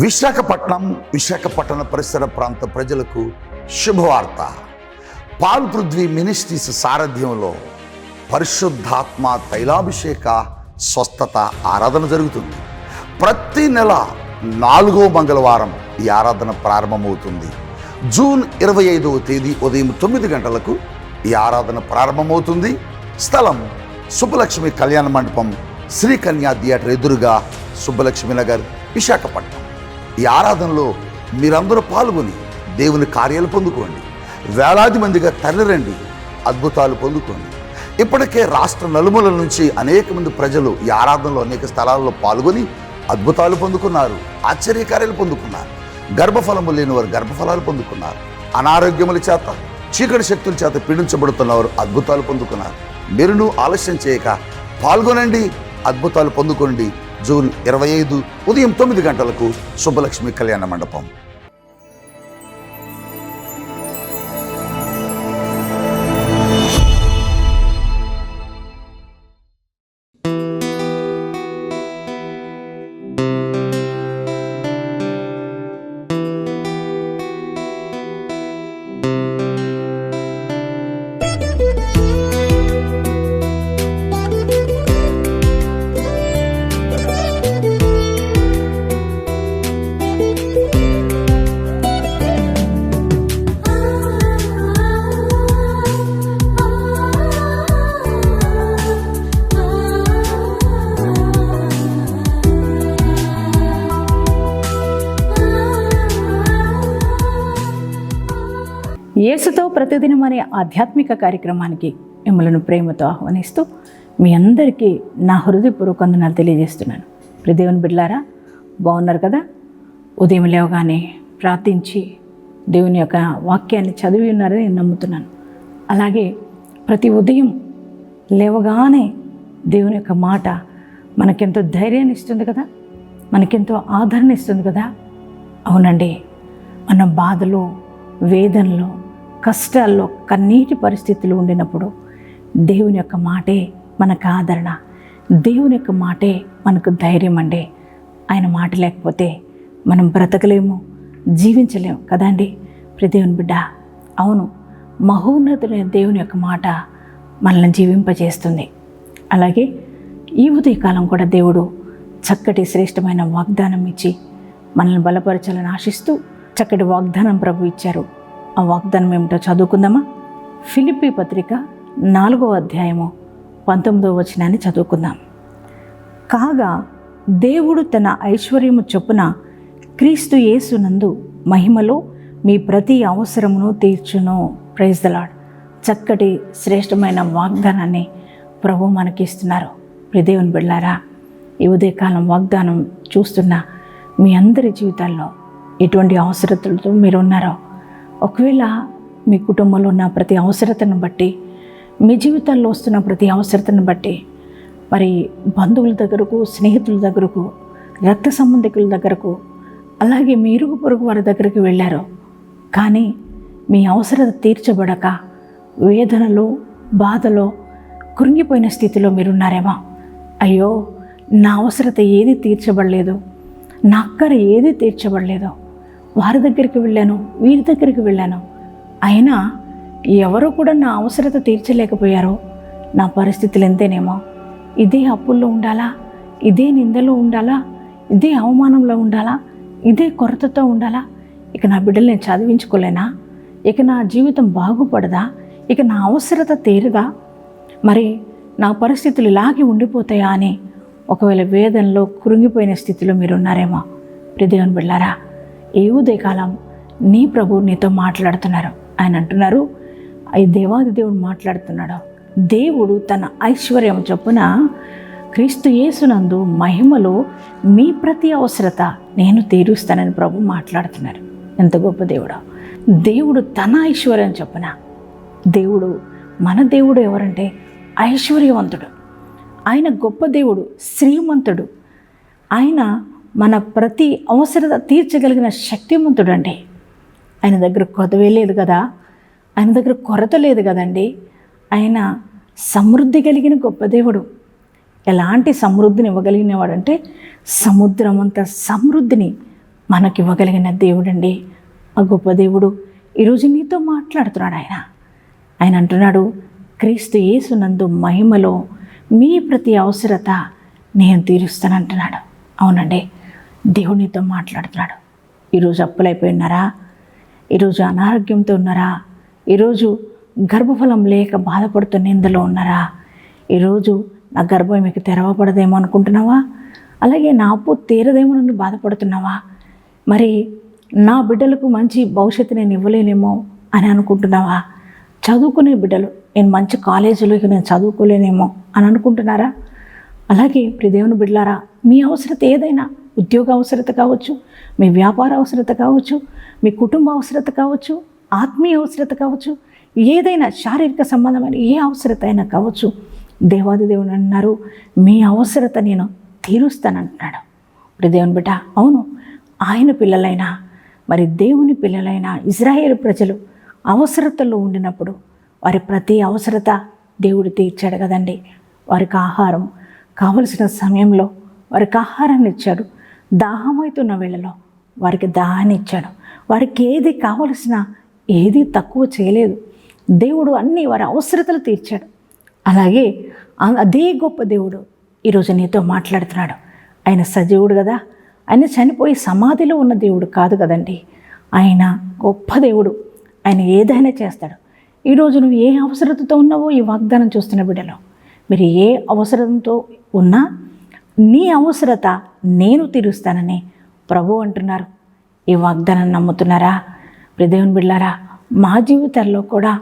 విశాఖపట్నం విశాఖపట్టణ పరిసర ప్రాంత ప్రజలకు శుభవార్త. పాల్ పృథ్వీ మినిస్ట్రీస్ సారథ్యంలో పరిశుద్ధాత్మ తైలాభిషేక స్వస్థత ఆరాధన జరుగుతుంది. ప్రతి నెల నాలుగో మంగళవారం ఈ ఆరాధన ప్రారంభమవుతుంది. జూన్ ఇరవై ఐదవ తేదీ ఉదయం తొమ్మిది గంటలకు ఈ ఆరాధన ప్రారంభమవుతుంది. స్థలం సుబ్బలక్ష్మి కళ్యాణ మండపం శ్రీకన్యా థియేటర్ ఎదురుగా సుబ్బలక్ష్మి నగర్ విశాఖపట్నం. ఈ ఆరాధనలో మీరందరూ పాల్గొని దేవుని కార్యాలు పొందుకోండి. వేలాది మందిగా తరలిరండి అద్భుతాలు పొందుకోండి. ఇప్పటికే రాష్ట్ర నలుమూల నుంచి అనేక మంది ప్రజలు ఈ ఆరాధనలో అనేక స్థలాల్లో పాల్గొని అద్భుతాలు పొందుకున్నారు ఆశ్చర్యకార్యాలు పొందుకున్నారు గర్భఫలము లేని వారు గర్భఫలాలు పొందుకున్నారు అనారోగ్యముల చేత చీకటి శక్తుల చేత పీడించబడుతున్నవారు అద్భుతాలు పొందుకున్నారు. మీరును ఆలస్యం చేయక పాల్గొనండి అద్భుతాలు పొందుకోండి. జూన్ ఇరవై ఐదు ఉదయం తొమ్మిది గంటలకు శుభలక్ష్మి కళ్యాణ మండపం. యేసుతో ప్రతిదినం అనే ఆధ్యాత్మిక కార్యక్రమానికి మిమ్మల్ని ప్రేమతో ఆహ్వానిస్తూ మీ అందరికీ నా హృదయపూర్వక వందనాలు తెలియజేస్తున్నాను. ప్రదేవుని బిడ్లారా బాగున్నారు కదా? ఉదయం లేవగానే ప్రార్థించి దేవుని యొక్క వాక్యాన్ని చదివి ఉన్నారని నేను నమ్ముతున్నాను. అలాగే ప్రతి ఉదయం లేవగానే దేవుని యొక్క మాట మనకెంతో ధైర్యాన్ని ఇస్తుంది కదా? మనకెంతో ఆదరణ ఇస్తుంది కదా? అవునండి. మన బాధలో వేదనలో కష్టాల్లో కన్నీటి పరిస్థితులు ఉండినప్పుడు దేవుని యొక్క మాటే మనకు ఆదరణ. దేవుని యొక్క మాటే మనకు ధైర్యం అండి. ఆయన మాట లేకపోతే మనం బ్రతకలేము జీవించలేము కదండి ప్రదేవుని బిడ్డ అవును మహోన్నతుడైన దేవుని యొక్క మాట మనల్ని జీవింపజేస్తుంది. అలాగే ఈ ఉదయకాలం కూడా దేవుడు చక్కటి శ్రేష్టమైన వాగ్దానం ఇచ్చి మనల్ని బలపరచాలని ఆశిస్తూ చక్కటి వాగ్దానం ప్రభు ఇచ్చారు. ఆ వాగ్దానం ఏమిటో చదువుకుందామా? ఫిలిపి పత్రిక నాలుగో అధ్యాయము పంతొమ్మిదో వచనాన్ని చదువుకుందాం. కాగా దేవుడు తన ఐశ్వర్యము చొప్పున క్రీస్తు యేసునందు మహిమలో మీ ప్రతి అవసరమును తీర్చును. ప్రైజ్ దలాడ్ చక్కటి శ్రేష్టమైన వాగ్దానాన్ని ప్రభు మనకిస్తున్నారు. ప్రిదేవుని బిళ్ళారా ఈ ఉదయకాలం వాగ్దానం చూస్తున్న మీ అందరి జీవితాల్లో ఎటువంటి అవసరతలతో మీరు ఉన్నారో ఒకవేళ మీ కుటుంబంలో ఉన్న ప్రతి అవసరతను బట్టి మీ జీవితాల్లో వస్తున్న ప్రతి అవసరతను బట్టి మరి బంధువుల దగ్గరకు స్నేహితుల దగ్గరకు రక్త సంబంధికుల దగ్గరకు అలాగే మీ ఇరుగు పొరుగు వారి దగ్గరికి వెళ్ళారు కానీ మీ అవసరత తీర్చబడక వేదనలో బాధలో కృంగిపోయిన స్థితిలో మీరున్నారేమో. అయ్యో నా అవసరత ఏది తీర్చబడలేదు? నా అక్కర ఏది తీర్చబడలేదు? వారి దగ్గరికి వెళ్ళాను వీరి దగ్గరికి వెళ్ళాను. అయినా ఎవరు కూడా నా అవసరత తీర్చలేకపోయారో నా పరిస్థితులు ఎంతేనేమో. ఇదే అప్పుల్లో ఉండాలా? ఇదే నిందలో ఉండాలా? ఇదే అవమానంలో ఉండాలా? ఇదే కొరతతో ఉండాలా? ఇక నా బిడ్డలు నేను చదివించుకోలేనా? ఇక నా జీవితం బాగుపడదా? ఇక నా అవసరత తీరదా? మరి నా పరిస్థితులు ఇలాగే ఉండిపోతాయా అని ఒకవేళ వేదనలో కృంగిపోయిన స్థితిలో మీరు ఉన్నారేమో ప్రిదేవన్ బిళ్ళారా ఏ ఉదయకాలం నీ ప్రభు నీతో మాట్లాడుతున్నారు. ఆయన అంటున్నారు ఈ దేవాది దేవుడు మాట్లాడుతున్నాడు. దేవుడు తన ఐశ్వర్యం చొప్పున క్రీస్తు యేసునందు మహిమలో మీ ప్రతి అవసరత నేను తీరుస్తానని ప్రభు మాట్లాడుతున్నారు. ఎంత గొప్ప దేవుడు. దేవుడు తన ఐశ్వర్యం చొప్పున దేవుడు మన దేవుడు ఎవరంటే ఐశ్వర్యవంతుడు. ఆయన గొప్ప దేవుడు శ్రీమంతుడు. ఆయన మన ప్రతి అవసరత తీర్చగలిగిన శక్తిమంతుడు అండి ఆయన దగ్గర కొదవే లేదు కదా. ఆయన దగ్గర కొరత లేదు కదండి. ఆయన సమృద్ధి కలిగిన గొప్ప దేవుడు. ఎలాంటి సమృద్ధిని ఇవ్వగలిగిన వాడంటే సముద్రం అంత సమృద్ధిని మనకివ్వగలిగిన దేవుడండి. ఆ గొప్ప దేవుడు ఈరోజు నీతో మాట్లాడుతున్నాడు ఆయన. ఆయన అంటున్నాడు క్రీస్తు యేసునందు మహిమలో మీ ప్రతి అవసరత నేను తీరుస్తానంటున్నాడు. అవునండి. దేవుడు నీతో మాట్లాడుతున్నాడు. ఈరోజు అప్పులైపోయి ఉన్నారా ఈరోజు అనారోగ్యంతో ఉన్నారా? ఈరోజు గర్భఫలం లేక బాధపడుతున్న ఇందులో ఉన్నారా? ఈరోజు నా గర్భం మీకు తెరవబడదేమో అనుకుంటున్నావా? అలాగే నా అప్పు తీరదేమో నన్ను బాధపడుతున్నావా? మరి నా బిడ్డలకు మంచి భవిష్యత్తు నేను ఇవ్వలేనేమో అని అనుకుంటున్నావా? చదువుకునే బిడ్డలు నేను మంచి కాలేజీలోకి నేను చదువుకోలేనేమో అని అనుకుంటున్నారా? అలాగే ప్రిదేవుని బిడ్డలారా మీ అవసరత ఏదైనా ఉద్యోగ అవసరత కావచ్చు మీ వ్యాపార అవసరత కావచ్చు మీ కుటుంబ అవసరత కావచ్చు ఆత్మీయ అవసరత కావచ్చు ఏదైనా శారీరక సంబంధమైన ఏ అవసరత అయినా కావచ్చు. దేవాది దేవుడు అన్నారు మీ అవసరత నేను తీరుస్తానంటున్నాడు. ఇప్పుడు దేవుని బిడ్డ అవును ఆయన పిల్లలైనా మరి దేవుని పిల్లలైన ఇజ్రాయేల్ ప్రజలు అవసరతలో ఉండినప్పుడు వారి ప్రతి అవసరత దేవుడు తీర్చాడు కదండి. వారికి ఆహారం కావలసిన సమయంలో వారికి ఆహారాన్ని ఇచ్చాడు. దాహమవుతున్న వేళలో వారికి దాహాన్ని ఇచ్చాడు. వారికి ఏది కావలసిన ఏది తక్కువ చేయలేదు. దేవుడు అన్నీ వారి అవసరతలు తీర్చాడు. అలాగే అదే గొప్ప దేవుడు ఈరోజు నీతో మాట్లాడుతున్నాడు. ఆయన సజీవుడు కదా. ఆయన చనిపోయి సమాధిలో ఉన్న దేవుడు కాదు కదండి. ఆయన గొప్ప దేవుడు. ఆయన ఏదైనా చేస్తాడు. ఈరోజు నువ్వు ఏ అవసరతతో ఉన్నావో ఈ వాగ్దానం చూస్తున్న బిడ్డలో. మీరు ఏ అవసరంతో ఉన్నా నీ అవసరత నేను తీరుస్తానని ప్రభు అంటున్నారు. ఈ వాగ్దానం నమ్ముతున్నారా? ప్రదేవుని బిళ్ళారా మా జీవితాల్లో కూడా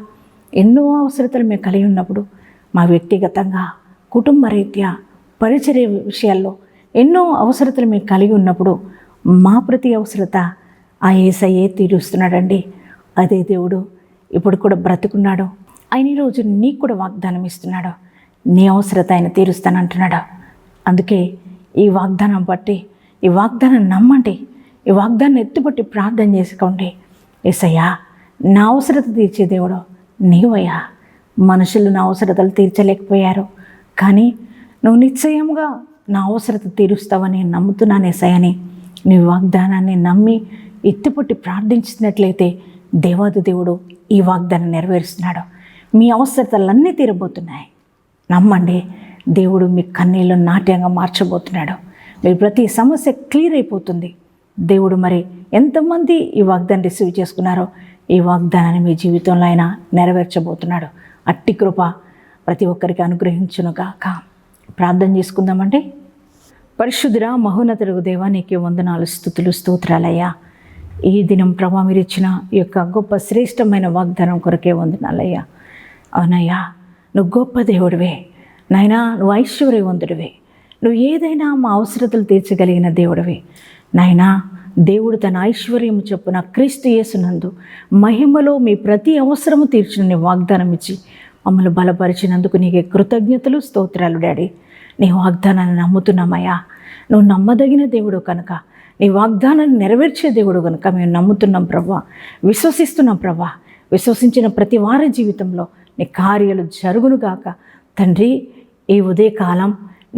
ఎన్నో అవసరతలు మేము కలిగి ఉన్నప్పుడు మా వ్యక్తిగతంగా కుటుంబ రీత్యా పరిచర్య విషయాల్లో ఎన్నో అవసరతలు మేము కలిగి ఉన్నప్పుడు మా ప్రతి అవసరత ఆ ఏసయ్యే తీరుస్తున్నాడండి. అదే దేవుడు ఇప్పుడు కూడా బ్రతుకున్నాడు. ఆయన ఈరోజు నీకు కూడా వాగ్దానం ఇస్తున్నాడు. నీ అవసరత ఆయన తీరుస్తానంటున్నాడు. అందుకే ఈ వాగ్దానం బట్టి ఈ వాగ్దానం నమ్మండి ఈ వాగ్దానం ఎత్తుపట్టి ప్రార్థన చేసుకోండి. ఎసయ్యా నా అవసరత తీర్చే దేవుడు నీవయ్యా. మనుషులు నా అవసరతలు తీర్చలేకపోయారు కానీ నువ్వు నిశ్చయంగా నా అవసరత తీరుస్తావని నమ్ముతున్నాను ఏసయ్యని నీ వాగ్దానాన్ని నమ్మి ఎత్తుపట్టి ప్రార్థించినట్లయితే దేవాది దేవుడు ఈ వాగ్దానం నెరవేరుస్తున్నాడు. మీ అవసరతలన్నీ తీరబోతున్నాయి. నమ్మండి దేవుడు మీ కన్నీళ్ళు నాట్యంగా మార్చబోతున్నాడు. మీ ప్రతి సమస్య క్లియర్ అయిపోతుంది. దేవుడు మరి ఎంతమంది ఈ వాగ్దాన్ని రిసీవ్ చేసుకున్నారో ఈ వాగ్దానాన్ని మీ జీవితంలో ఆయన నెరవేర్చబోతున్నాడు. అట్టి కృప ప్రతి ఒక్కరికి అనుగ్రహించునుగాక ప్రార్థన చేసుకుందామండి. పరిశుద్ధుర మహోన్నతుడు దేవా నీకే వందనాలు స్థుతులు స్తోత్రాలయ్యా. ఈ దినం ప్రభా మీరు ఇచ్చిన ఈ యొక్క గొప్ప శ్రేష్టమైన వాగ్దానం కొరకే వందనాలయ్యా. అవునయ్యా నువ్వు గొప్ప దేవుడివే. నాయనా నువ్వు ఐశ్వర్యవంతుడివే. నువ్వు ఏదైనా మా అవసరతలు తీర్చగలిగిన దేవుడివే. నాయనా దేవుడు తన ఐశ్వర్యం చొప్పున క్రీస్తు యేసునందు మహిమలో మీ ప్రతి అవసరము తీర్చిన నీ వాగ్దానం ఇచ్చి మమ్మల్ని బలపరిచినందుకు నీకే కృతజ్ఞతలు స్తోత్రాలు డాడీ. నీ వాగ్దానాన్ని నమ్ముతున్నామయ్యా. నువ్వు నమ్మదగిన దేవుడు కనుక నీ వాగ్దానాన్ని నెరవేర్చే దేవుడు కనుక మేము నమ్ముతున్నాం ప్రభా విశ్వసిస్తున్నాం ప్రభా విశ్వసించిన ప్రతి వారి జీవితంలో నీ కార్యాలు జరుగునుగాక తండ్రి ఈ ఉదయకాలం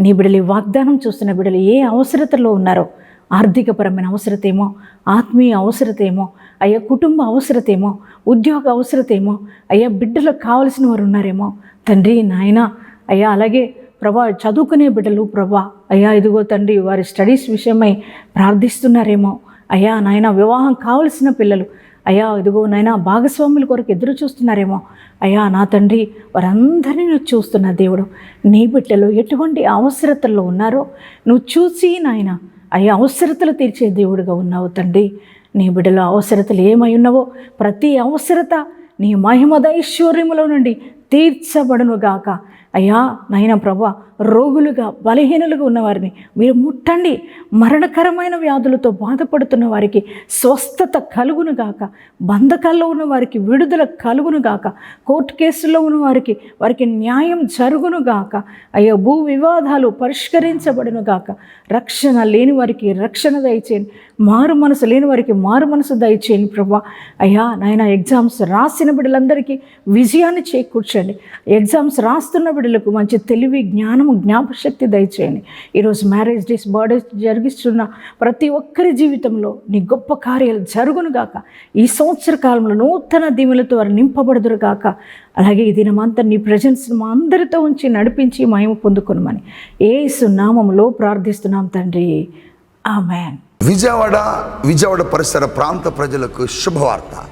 నీ బిడలి వాగ్దానం చూస్తున్న బిడలు ఏ అవసరతలో ఉన్నారో ఆర్థికపరమైన అవసరతేమో ఆత్మీయ అవసరతేమో అయ్యా కుటుంబ అవసరతేమో ఉద్యోగ అవసరతేమో అయ్యా బిడ్డలకు కావలసిన వారు ఉన్నారేమో. తండ్రి నాయన అయ్యా అలాగే ప్రభా చదువుకునే బిడ్డలు ప్రభా అయ్యా ఇదిగో తండ్రి వారి స్టడీస్ విషయమై ప్రార్థిస్తున్నారేమో. అయ్యా నాయన వివాహం కావలసిన పిల్లలు అయ్యా ఇదిగో నాయన భాగస్వాముల కొరకు ఎదురు చూస్తున్నారేమో. అయ్యా నా తండ్రి వారందరినీ నువ్వు చూస్తున్న దేవుడు. నీ బిడ్డలు ఎటువంటి అవసరతల్లో ఉన్నారో నువ్వు చూసి నాయన అయ్యా అవసరతలు తీర్చే దేవుడుగా ఉన్నావు తండ్రి. నీ బిడ్డలో అవసరతలు ఏమై ఉన్నావో ప్రతి అవసరత నీ మహిమదైశ్వర్యములో నుండి తీర్చబడును గాక అయ్యా నాయన ప్రభు రోగులుగా బలహీనులుగా ఉన్నవారిని మీరు ముట్టండి. మరణకరమైన వ్యాధులతో బాధపడుతున్న వారికి స్వస్థత కలుగును గాక బంధకాల్లో ఉన్న వారికి విడుదల కలుగును గాక కోర్టు కేసుల్లో ఉన్న వారికి వారికి న్యాయం జరుగును గాక అయ్యా భూ వివాదాలు పరిష్కరించబడును గాక రక్షణ లేని వారికి రక్షణ దయచేయండి. మారు మనసు లేని వారికి మారు మనసు దయచేయండి ప్రభా. అయ్యా నాయన ఎగ్జామ్స్ రాసిన బిడ్డలందరికీ విజయాన్ని చేకూర్చండి. దయచేయండి. ఎగ్జామ్స్ రాస్తున్న బిడ్డలకు మంచి తెలివి జ్ఞానము జ్ఞాపశక్తి దయచేయండి. ఈరోజు మ్యారేజ్ డేస్ బర్త్డేస్ జరిగిస్తున్న ప్రతి ఒక్కరి జీవితంలో నీ గొప్ప కార్యాలు జరుగును గాక. ఈ సంవత్సర కాలంలో నూతన దీవులతో వారు నింపబడుదురు గాక. అలాగే ఈ దినమంతా నీ ప్రజెన్స్ మా అందరితో ఉంచి నడిపించి మహిమ పొందుకునమని ఏసు నామంలో ప్రార్థిస్తున్నాం తండ్రి. ఆమెన్. విజయవాడ విజయవాడ పరిసర ప్రాంత ప్రజలకు శుభవార్త.